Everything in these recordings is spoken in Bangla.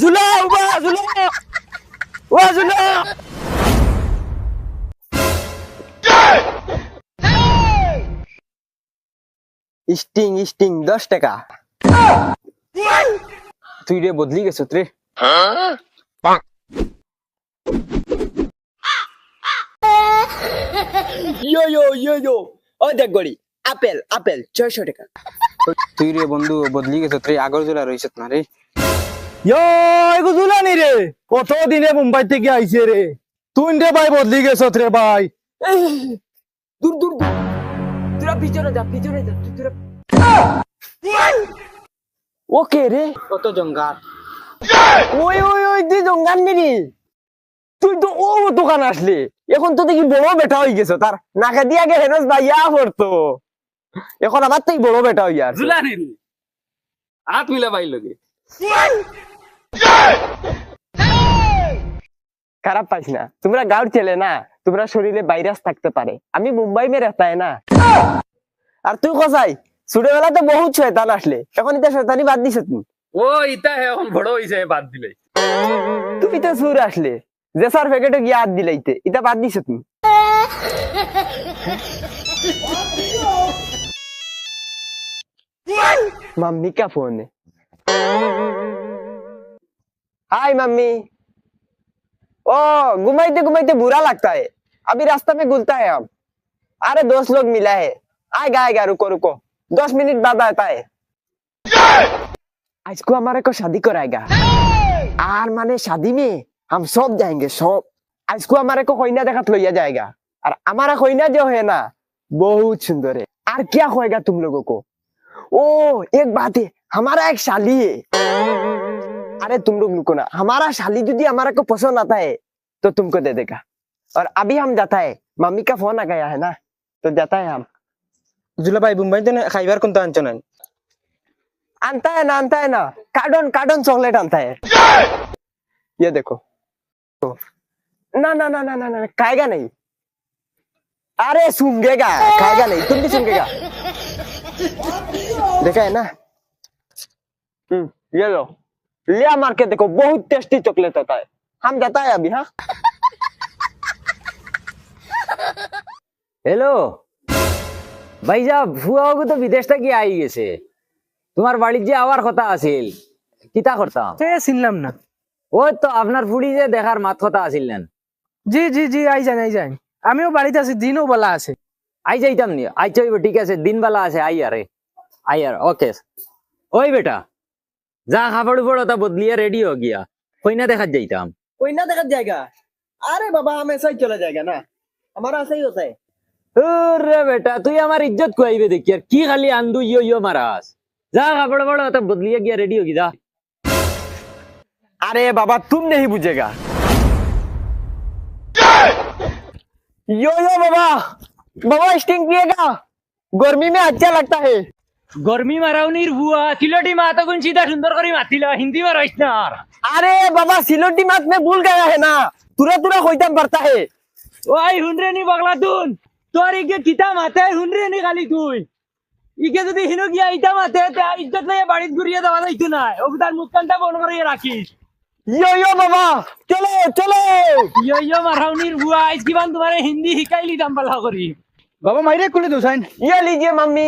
ঝুলা উবা ঝুলা। ও ঝুলা। স্টিং স্টিং দশ টাকা। তুই রে বদলি গেছ রে। ইয়ো ইয়ো ইয়ো ইয়ো। ও দেখ গড়ি আপেল আপেল ছয়শো টাকা। তুই রে বন্ধু বদলি গেছ রে আগর জোলা রইছ না রে। এগো জুলানি রে। কত দিনে মুম্বাই থেকে আইছে রে। তুই রে ভাই বদলি গেছত রে ভাই। দূর দূর দূর। তোরা পিছনে যা পিছনে যা তোরা ওকে রে। কত জঙ্গাল ওই ওই ওই তুই জঙ্গাল নিরি তুই তো ও দোকান আসলি। এখন তো দেখি বড় বেটা হয়ে গেছে। তার নাকে দিয়ে আগে হেনস ভাইয়া পড়তো এখন আমার তো বড় বেটা হইয়া। জুলানি হাত মিলা ভাই লগে। খারাপ পাইস না। তোমরা গাঁর ছেলে না তোমরা শরীরে ভাইরাস থাকতে পারে। আমি মুম্বাই মে রেতাই না। আর তুই কোথায় ছোটবেলা তো বহুত শয়তান আসলে। এখন ইতা শয়তানি বাদ দিছ তুমি। ও ইতা এখন বড় হইছে বাদ দিলে। তুমি তো সুর আসলে। যে স্যার প্যাকেটে গিয়ে হাত দিলাইতে ইতা বাদ দিছ তুমি। মাম্মি কা ফোন। High mummy. ओ घुमाइते घुमाइते बुरा लगता है अभी रास्ता में गुलता है हम अरे दोस्त लोग मिला है आएगा आएगा रुको रुको दस मिनट बाद आता है आज को हमारे को शादी कराएगा और माने शादी में हम सब जाएंगे सब आज को हमारे को कोयना देखा लिया जाएगा और हमारा कोयना जो है ना बहुत सुंदर है और क्या होएगा तुम लोगों को ओ एक बात है हमारा एक शाली है अरे तुम लोग रुको ना। हमारा शाली यदि हमारा को पसंद आता है तो तुमको दे देगा। और अभी हम जाता है मम्मी का फ़ोन आ गया है ना तो जाता है हम। जुला भाई बुम्बई तो ना खाइबार कौन तो आंचन आंता है ना आंता है ना। कार्डन कार्डन चॉकलेट आंता है। ये देखो। तो, ना ना ना ना ना ना खाएगा नहीं। अरे सूंघेगा खाएगा नहीं। तुम भी सूंघेगा। देखा है ना? हम्म ये लो। लिया मार के देखो बहुत टेस्टी चॉकलेट होता है हम जाता है अभी हाँ হ্যালো ভাইজা ফুয়াও তো বিদেশ থেকে আই গেছে তোমার বাড়ির যে আওয়ার কথা আছিল কিতা করতাম এ চিনলাম না ওই তো আপনার ফুড়ি যে দেখার মাত কথা আসিলেন জি জি জি আই যান আই যান আমিও বাড়িতে আছি দিনও বেলা আছে আই যাইতাম নি আই চাইব ঠিক আছে দিন বেলা আছে আই আরে আই আর ওকে ওই বেটা যা খাবার উপর ওটা বদলিয়ে রেডি হো গিয়া কইনা দেখাত যাইতাম कोई ना देखा जाएगा अरे बाबा हम ऐसा ही चला जाएगा ना हमारा ऐसा ही होता है রে বেটা তুই আমার ইজ্জত কুয়াইবে দেখি আর কি খালি আন্দু ইয়ো ইয়ো মারাস যা খাবার বড় ওটা বদলিয়ে গিয়া রেডি হো গি যা अरे बाबा तुम नहीं बुझेगा यो यो बाबा बाबा स्टिंग पिएगा गर्मी में अच्छा लगता है গরমি মারাউনির বুয়া সিলটি মাতা কোন সিধা সুন্দর করে মাতিল হিন্দি মারাইস না আর अरे बाबा सिलोटी मात में भूल गया है ना तुरा तुरा खोईता पड़ता है ওই হুনরে নি বগলা তুন তোর ইকে কিতা মাতে হুনরে নি খালি তুই ইকে যদি হিনো গিয়া ইটা মাতে তে ইজ্জত লইয়া বাড়িত ঘুরিয়ে দেওয়া যাইতো না ও তার মুখকানটা বন্ধ করে রাখিস यो यो बाबा चलो चलो ইয়ো ইয়ো মারাউনির বুয়া আজ কিমান তোমারে হিন্দি শিকাইলি দাম পালা করি বাবা মাইরে কুলে তো সাইন ये लीजिए मम्मी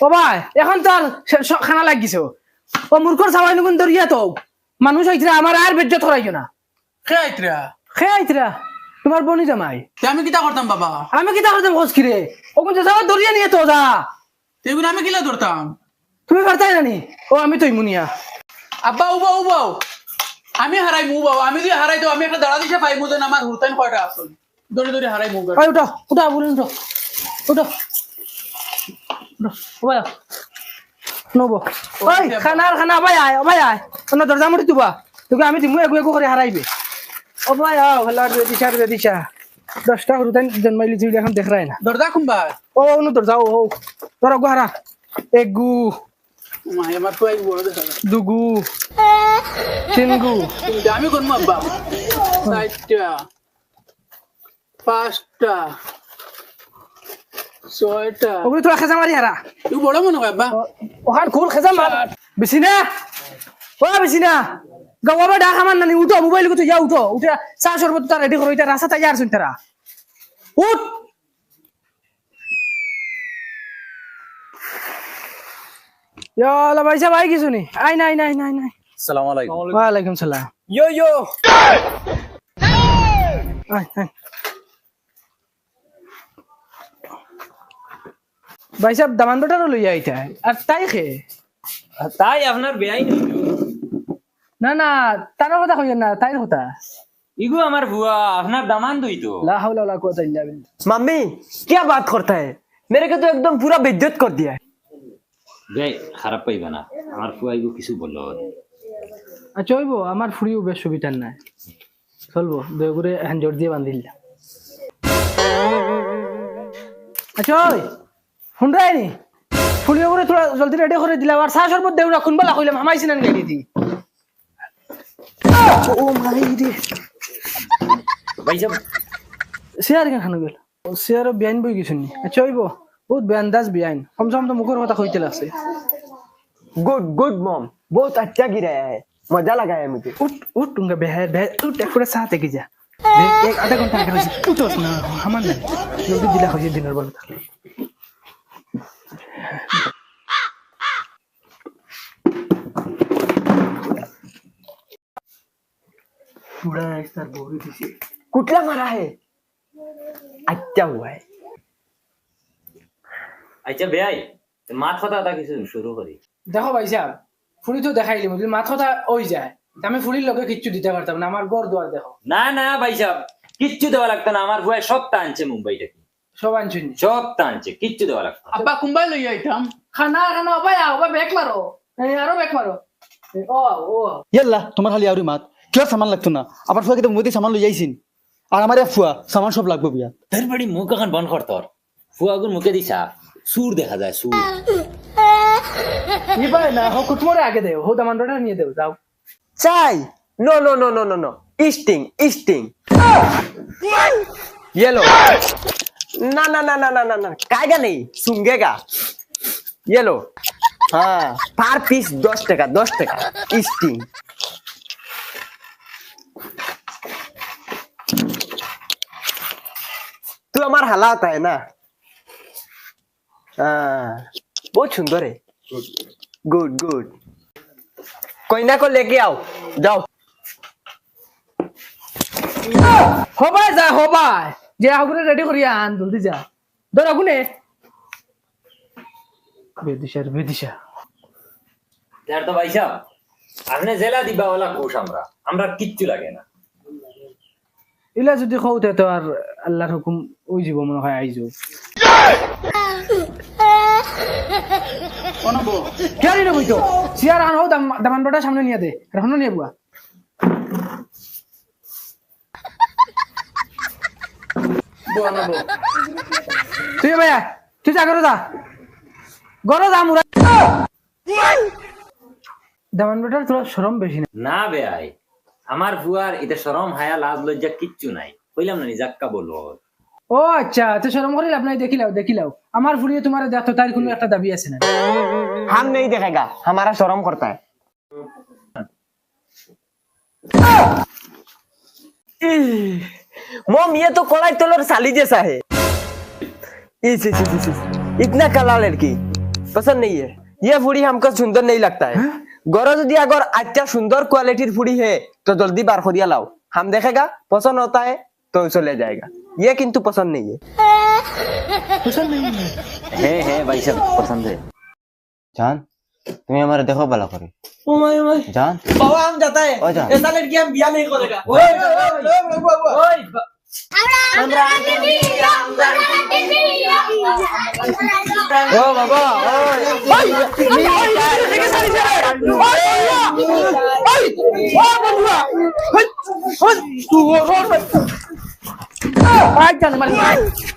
ও ভাই এখন স- খানা লাগিছে ও। মূর্খর সাবাই নুকুন দরিয়া তো মানুষ হইতরা আমার আর বেজ্জত করাইছো না আইতরা খেয়ে আইতরা তোমার বনি জামাই। আমি কিতা করতাম বাবা? আমি কি তাহলে খোঁজ কিরে ওগুন যে যাওয়া দরিয়া নিয়ে তো যা। তেগুন আমি কিলা ধরতাম তুমি পারতাই জানি? ও আমি তো মুনিয়া আব্বা উবাও উবাও আমি হারাই মু বাবা আমি যদি হারাই তো আমি একটা দাঁড়া দিছে পাইমু যেন আমার হুতাইন কয়টা আসল দৌড়ে দৌড়ে হারাই মু উঠো উঠো বলুন উঠো উঠো নব। ওই খানার খানা ভাই আয় ও ভাই আয় অন্য দরজা মুড়ি তুবা তোকে আমি দিমু এগু এগু করে হারাইবে ও ভাই আও হেলার রে বেদিশা দশটা হরুতান জন্মাইলি তুই এখন দেখ রায় না। দরজা খুম্বা? ও অন্য দরজা ও তোর এগু হারা যায় দুগু। তিনগু। আমি কোন আব্বা। চারটা পাঁচটা। ছয়টা ওগুলো তোরা খেজা মারি হারা তুই বড় মনে হয় আব্বা ওখান খুল খেজা মার বেশি না ও বেশি না গাওয়া ডাক আমার নানি উঠো মোবাইল কোথায় যা উঠো। উঠে চা সর্বত তার রেডি করো এটা রাস্তা তাই আর শুন তারা উঠ। ইয়ালা ভাই সাহেব আই কিছু নি আই নাই নাই নাই নাই। আসসালামু আলাইকুম। ওয়ালাইকুম সালাম ইয়ো ইয়ো ভাই সাহেব দামান বেটারও লইয়া আইতা আর তাই খে তাই আপনার বেআই না না তার কথা কইয়েন না তাইর কথা ইগু আমার ভুয়া আপনার দামান দুই তো লা হাওলা ওয়ালা কুওয়াতা ইল্লা বিল্লাহ मम्मी क्या बात करता है मेरे को तो एकदम पूरा बेइज्जत कर दिया है যাই খারাপ পাইবে না আমার ফুয়াইগো কিছু বললো আচ্ছা হইব আমার ফুড়িও বেশ সুবিধার নাই চলবো দয়া করে হ্যান্ড জোর দিয়ে বান্ধিল আচ্ছা ওই শুনরাই নি ফুড়িও করে তোরা জলদি রেডি করে দিলাম আর চা সরবত দেউ রাখুন বলা কইলাম হামাইছি না গাড়ি দি ও মাই রে ভাইসাব চেয়ার কেন খানো গেল চেয়ারও বিয়াইন বই গেছুন নি আচ্ছা হইব বহুত বেআন্দাজ বিয়াইন কম সম তো মুখের কথা কইতে লাগছে गुड गुड मॉम बहुत अच्छा गिराया है मजा लगा है मुझे উঠ উঠ টুঙ্গা বেহার বেহার উঠ এক করে চা থেকে যা দেখ, এক আধা ঘন্টা আগে রয়েছে উঠোস না আমার নাই জলদি দিলা হয়েছে দিনের বেলা থাকলে পুরা এক তার বউরে দিছে कुटला मारा है अच्छा हुआ है আচ্ছা বেয়াই মাত কথা এটা কিছু শুরু করি দেখো ভাই সাহেব ফুড়ি তো দেখাইলি যদি মাথাটা ওই যায় তা আমি ফুড়ির লোকে কিচ্ছু দিতে পারতাম না আমার গড় দুয়ার দেখো না না ভাইসাব কিচ্ছু দেওয়া লাগতো না আমার ফুয়াই সব টানছে মুম্বাই থেকে সব আনছুন সব টানছে কিচ্ছু দেওয়া লাগতো আব্বা কুম্বাই লই আইতাম খানা খানা আব্বা আব্বা ব্যাক মারো আরও ব্যাক মারো ও ও ইয়াল্লা তোমার খালি আউরি মাত। কিয় সামান লাগতো না? আবার ফুয়া কিন্তু মুদি সামান লই যাইছিন আর আমার ফুয়া সামান সব লাগবে বিয়া। তোর বাড়ি মুখ এখন বন্ধ কর তোর ফুয়াগুর মুখে দিছা সুর দেখা যায় সুর নিবাই না হো কুটমোরে আগে দেও। হো দামান রোডা নিয়ে দেও যাও চাই। No no no no no no. ইস্টিং ইস্টিং ना ना ना ना ना ना ना कायगा नहीं सूंगेगा ये लो हाँ पार पीस दस टका दस टका स्टिंग तू हमारा हालात है ना हाँ बहुत सुंदर है गुड गुड कोई ना को लेके आओ जाओ होबा जा होबा যে আগুনে রেডি করিয়া আন জলদি যা। ধর আগুনে। বেদিশার বেদিশা। তার তো আপনি জেলা দিবা ওলা কোষ আমরা। আমরা কিচ্ছু লাগে না। ইলা যদি কৌতে তো আর আল্লাহর হুকুম ওই যাব মনে হয় আইজো। অনব কেয়ারি নবই তো সিয়ার আন হো দামান বটা সামনে নিয়ে দে। আর হনো নিয়ে বুয়া। বানাবো তুই ভাইয়া তুই যা করো যা। গরো যা মুরা দেওয়ান বেটার তোর শরম বেশি না। না বেয়াই আমার ফুয়ার এটা শরম হায়া লাজ লজ্জা কিচ্ছু নাই। কইলাম না নিজাক্কা বলব। ও আচ্ছা তুই শরম করিল আপনাই দেখিলাও দেখিলাও আমার ফুড়িয়ে তোমার দেখো তার কোনো একটা দাবি আছে না। হাম নেই দেখেগা হামারা শরম করতা হ্যায় Ah! मोम ये तो कोलाई तोलर साली जैसा है इस, इस, इस, इस, इतना काला लड़की पसंद नहीं है। ये फूड़ी हमको सुंदर नहीं लगता है। हाँ? गौरव दिया अगर अच्छा सुंदर क्वालिटी फूड़ी है तो जल्दी बार हो दिया लाओ। हम देखेगा पसंद होता है तो उसे ले जाएगा। ये किंतु पसंद नहीं है। पसंद नहीं है। है, है भाई सब पसंद है। जान? তুমি আমার দেখো ভালো করে ओ माय ओ माय জান बाबा हम जाता है ओ जा। ऐसा लड़की हम बिया नहीं करेगा ओए, ओए, ओए, ओए, ओए, ओए। Abraham, Abraham, Abraham, Abraham, Abraham, ও বাবা ভাই জানে মানে বগলাতুন বাঘ বাঘ বাঘ ওই তুই কেন আসলে ওই তো তার মুখের সাবান কে সারিয়ে তুইছে কিটা সব বাসিল কি ওই তো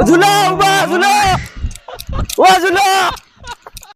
ঝুলো বা ঝুলো ও ঝুলো